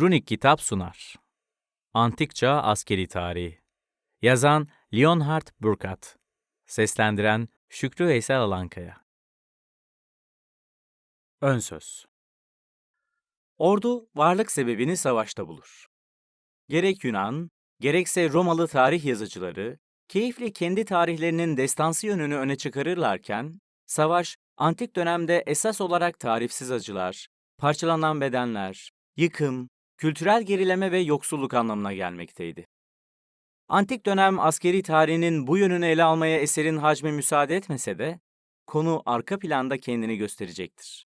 Runik kitap sunar. Antik Çağ Askeri Tarihi Yazan Leonhard Burkat Seslendiren Şükrü Veysel Alankaya Ön Söz Ordu varlık sebebini savaşta bulur. Gerek Yunan, gerekse Romalı tarih yazıcıları, keyifle kendi tarihlerinin destansı yönünü öne çıkarırlarken, savaş, antik dönemde esas olarak tarifsiz acılar, parçalanan bedenler, yıkım, kültürel gerileme ve yoksulluk anlamına gelmekteydi. Antik dönem askeri tarihinin bu yönünü ele almaya eserin hacmi müsaade etmese de, konu arka planda kendini gösterecektir.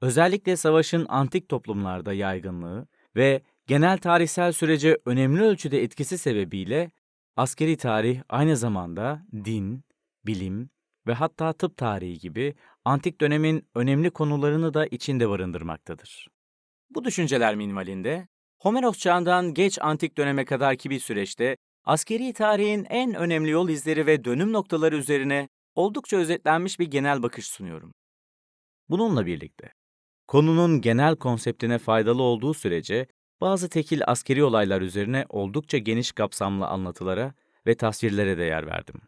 Özellikle savaşın antik toplumlarda yaygınlığı ve genel tarihsel sürece önemli ölçüde etkisi sebebiyle askeri tarih aynı zamanda din, bilim ve hatta tıp tarihi gibi antik dönemin önemli konularını da içinde barındırmaktadır. Bu düşünceler minvalinde, Homeros çağından geç antik döneme kadarki bir süreçte askeri tarihin en önemli yol izleri ve dönüm noktaları üzerine oldukça özetlenmiş bir genel bakış sunuyorum. Bununla birlikte, konunun genel konseptine faydalı olduğu sürece bazı tekil askeri olaylar üzerine oldukça geniş kapsamlı anlatılara ve tasvirlere de yer verdim.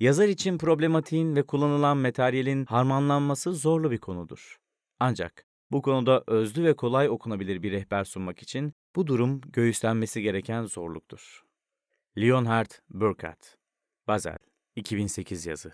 Yazar için problematiğin ve kullanılan materyalin harmanlanması zorlu bir konudur. Ancak bu konuda özlü ve kolay okunabilir bir rehber sunmak için bu durum göğüslenmesi gereken zorluktur. Leonhard Burkat Basel 2008 yazı